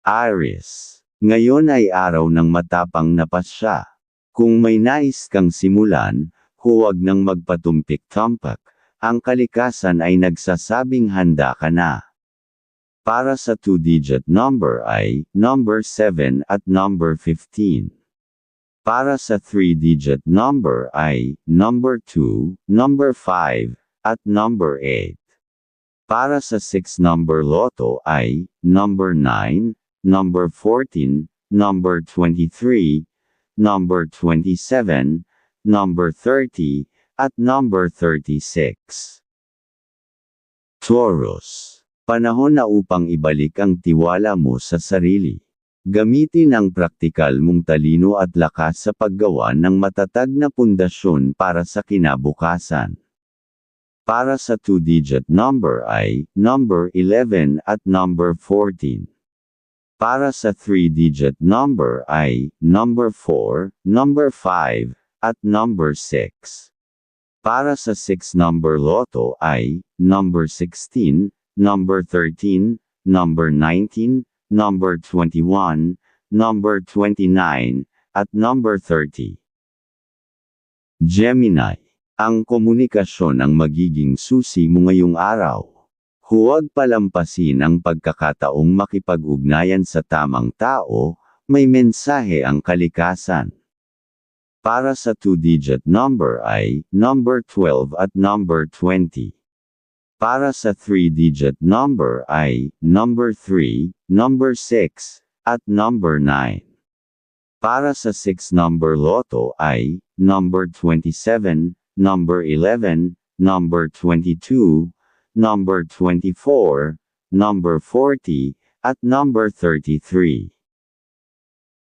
Aries. Ngayon ay araw ng matapang na pasya. Kung may nais kang simulan, huwag nang magpatumpik-tampak. Ang kalikasan ay nagsasabing handa ka na. Para sa two-digit number ay number 7 at number 15. Para sa three-digit number ay number 2, number 5, at number 8. Para sa 6 number loto ay number 9, number 14, number 23, number 27, number 30, at number 36. Taurus. Panahon na upang ibalik ang tiwala mo sa sarili. Gamitin ang praktikal mong talino at lakas sa paggawa ng matatag na pundasyon para sa kinabukasan. Para sa two-digit number ay number 11 at number 14. Para sa three-digit number ay number 4, number 5, at number 6. Para sa 6 number loto ay number 16, number 13, number 19, number 21, number 29, at number 30. Gemini. Ang komunikasyon ang magiging susi mo ngayong araw. Huwag palampasin ang pagkakataong makipag-ugnayan sa tamang tao, may mensahe ang kalikasan. Para sa two-digit number ay number 12 at number 20. Para sa three-digit number ay number 3, number 6, at number 9. Para sa 6 number loto ay number 27, number 11, number 22, number 24, number 40, at number 33.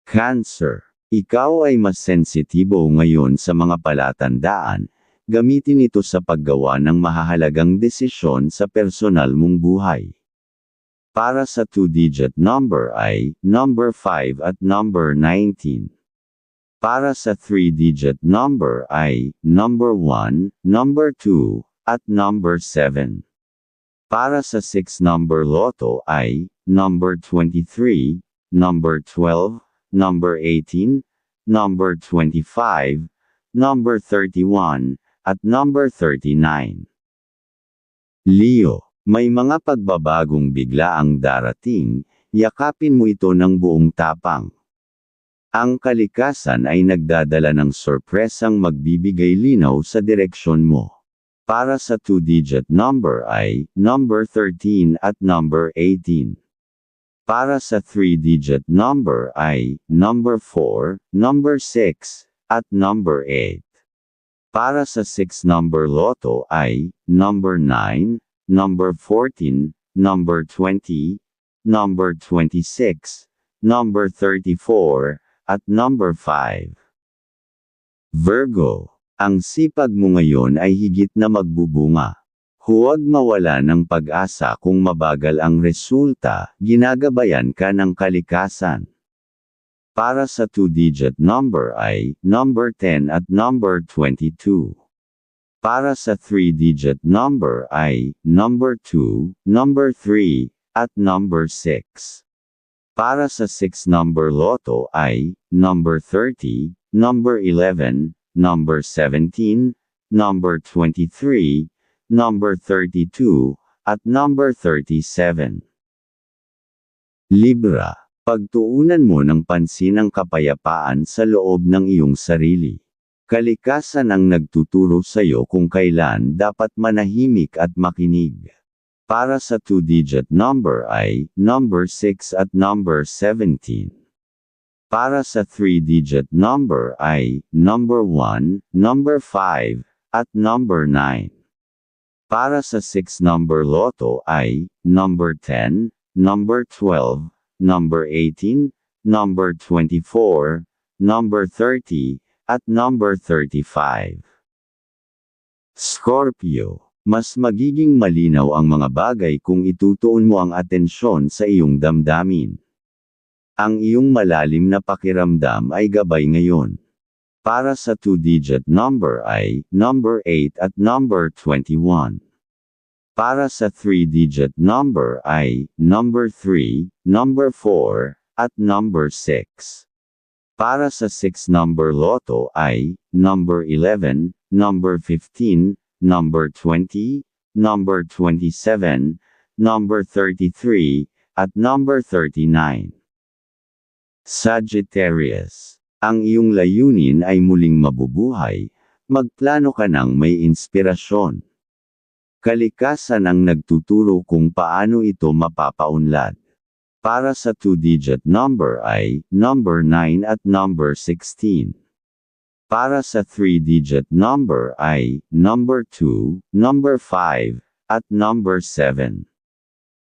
Cancer. Ikaw ay mas sensitibo ngayon sa mga palatandaan, gamitin ito sa paggawa ng mahahalagang desisyon sa personal mong buhay. Para sa two-digit number ay number 5 at number 19. Para sa three-digit number ay number 1, number 2, at number 7. Para sa 6 number loto ay number 23, number 12, number 18, number 25, number 31, at number 39. Leo, may mga pagbabagong bigla ang darating, yakapin mo ito ng buong tapang. Ang kalikasan ay nagdadala ng sorpresang magbibigay linaw sa direksyon mo. Para sa two-digit number ay number 13 at number 18. Para sa three-digit number ay number 4, number 6, at number 8. Para sa 6 number loto ay number 9, number 14, number 20, number 26, number 34, at number 5. Virgo, ang sipag mo ngayon ay higit na magbubunga. Huwag mawala ng pag-asa kung mabagal ang resulta, ginagabayan ka ng kalikasan. Para sa two-digit number ay number 10 at number 22. Para sa three-digit number ay number 2, number 3, at number 6. Para sa 6 number loto ay number 30, number 11, number 17, number 23, number 32, at number 37. Libra, pagtuunan mo ng pansin ang kapayapaan sa loob ng iyong sarili. Kalikasan ang nagtuturo sa iyo kung kailan dapat manahimik at makinig. Para sa two-digit number ay number 6 at number 17. Para sa three-digit number ay number 1, number 5, at number 9. Para sa 6 number loto ay number 10, number 12, number 18, number 24, number 30, at number 35. Scorpio mas magiging malinaw ang mga bagay kung itutuon mo ang atensyon sa iyong damdamin. Ang iyong malalim na pakiramdam ay gabay ngayon. Para sa two-digit number ay number 8 at number 21. Para sa 3-digit number ay number 3, number 4, at number 6. Para sa 6-number loto ay number 11, number 15, number 20, number 27, number 33, at number 39. Sagittarius. Ang iyong layunin ay muling mabubuhay, magplano ka ng may inspirasyon. Kalikasan ang nagtuturo kung paano ito mapapaunlad. Para sa two-digit number ay number 9 at number 16. Para sa three-digit number ay number 2, number 5, at number 7.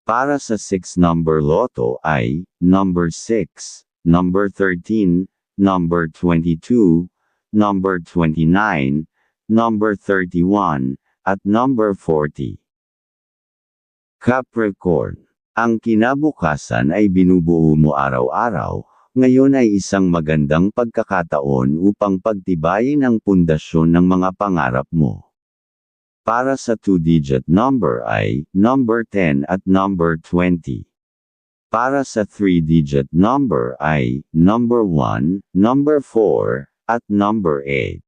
Para sa six-number loto ay number 6, number 13, number 22, number 29, number 31, at number 40. Capricorn. Ang kinabukasan ay binubuo mo araw-araw, ngayon ay isang magandang pagkakataon upang pagtibayin ang pundasyon ng mga pangarap mo. Para sa two-digit number ay number 10 at number 20. Para sa three-digit number ay number 1, number 4, at number 8.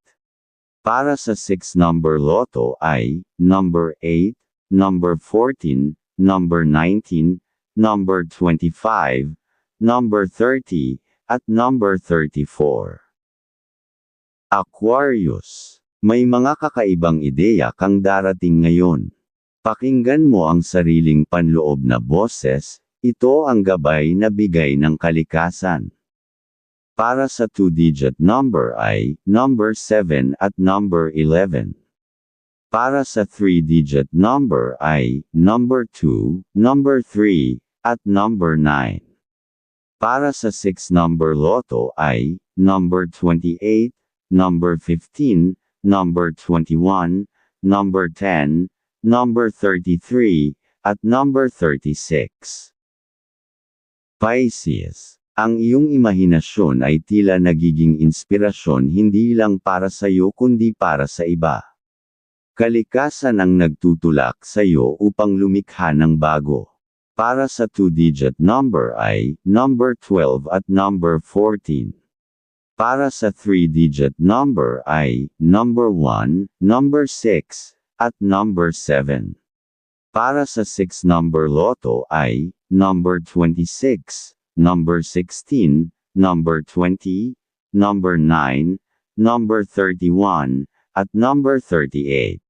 Para sa 6-number loto ay number 8, number 14, number 19, number 25, number 30, at number 34. Aquarius. May mga kakaibang ideya kang darating ngayon. Pakinggan mo ang sariling panloob na boses, ito ang gabay na bigay ng kalikasan. Para sa two-digit number ay number 7 at number 11. Para sa three-digit number ay number 2, number 3, at number 9. Para sa six-number loto ay number 28, number 15, number 21, number 10, number 33, at number 36. Pisces ang iyong imahinasyon ay tila nagiging inspirasyon hindi lang para sa iyo kundi para sa iba. Kalikasan ang nagtutulak sa iyo upang lumikha ng bago. Para sa two-digit number ay number 12 at number 14. Para sa three-digit number ay number 1, number 6, at number 7. Para sa six-number loto ay number 26, number 16, number 20, number 9, number 31, at number 38.